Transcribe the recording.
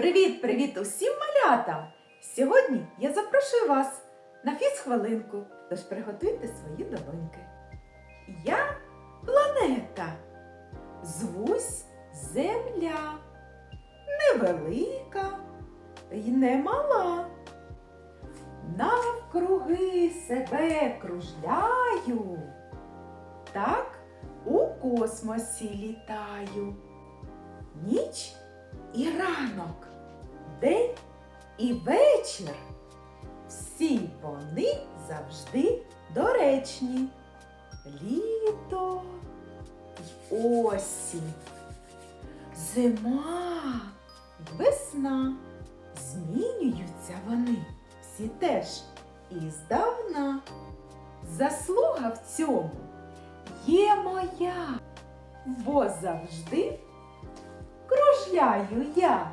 Привіт-привіт усім малятам! Сьогодні я запрошую вас на фізхвилинку, тож приготуйте свої долоньки. Я планета, звусь Земля, невелика й не мала. Навкруги себе кружляю, так у космосі літаю. Ніч і ранок, день і вечір. Всі вони завжди доречні. Літо й осінь, зима й весна. Змінюються вони всі теж і здавна. Заслуга в цьому є моя, бо завжди кружляю я.